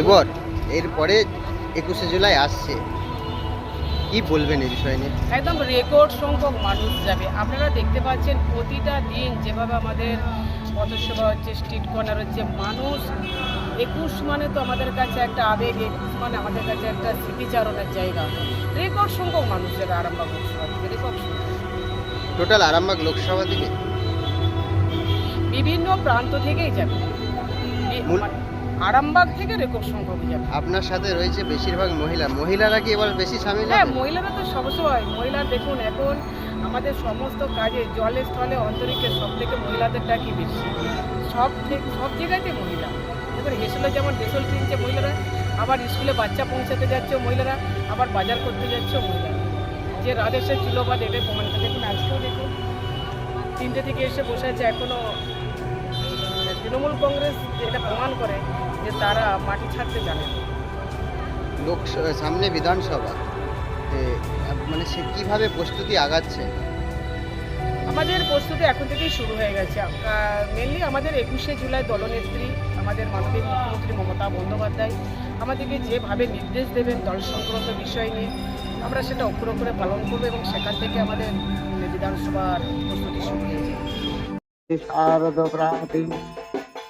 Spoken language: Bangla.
এবার এরপরে একুশে জুলাই আসছে। কি বলবেন এই বিষয় নিয়ে? একদম রেকর্ড সংখ্যক মানুষ যাবে। আপনারা দেখতে পাচ্ছেন প্রতিটা দিন যেভাবে আমাদের পথসভা হচ্ছে স্ট্রিট কর্নার হচ্ছে মানুষ একুশ মানে তো আমাদের কাছে একটা আবেগ একুশ মানে আমাদের কাছে একটা স্মৃতিচারণের জায়গা। রেকর্ড সংখ্যক মানুষ যাবে আরামবাগ লোকসভা থেকে। রেকর্ড টোটাল আরামবাগ লোকসভা থেকে? বিভিন্ন প্রান্ত থেকেই যাবে। আরামবাগ থেকে রেকর্ড সংখ্যক যাবে। আপনার সাথে রয়েছে বেশিরভাগ মহিলা। মহিলারা কি এবার বেশি সামিল হ্যাঁ মহিলারা তো সবসময় মহিলা দেখুন এখন আমাদের সমস্ত কাজে জলে স্থলে অন্তরিক্ষে সব থেকে মহিলাদের ডাকি বেশি? সব সব জায়গাতে মহিলা। দেখুন হেসলে যেমন হেসল কিনছে মহিলারা আবার স্কুলে বাচ্চা পৌঁছাতে যাচ্ছে মহিলারা আবার বাজার করতে যাচ্ছে মহিলারা। যে রাধেশে ছিল বা দেবে প্রমাণ দেখুন আজকেও দেখুন তিনটে থেকে এসে বসে আছে এখনও তৃণমূল কংগ্রেস এটা প্রমাণ করে যে তারা মাটি ছাড়তে জানে না। লোক সামনে বিধানসভা মানে সে কীভাবে প্রস্তুতি আগাচ্ছে? আমাদের প্রস্তুতি এখন থেকেই শুরু হয়ে গেছে। মেনলি আমাদের একুশে জুলাই দলনেত্রী আমাদের মাননীয় মুখ্যমন্ত্রী মমতা বন্দ্যোপাধ্যায় আমাদেরকে যেভাবে নির্দেশ দেবেন দল সংক্রান্ত বিষয় নিয়ে আমরা সেটা অক্ষরে অক্ষরে পালন করব এবং সেখান থেকে আমাদের বিধানসভার প্রস্তুতি শুরু হয়েছে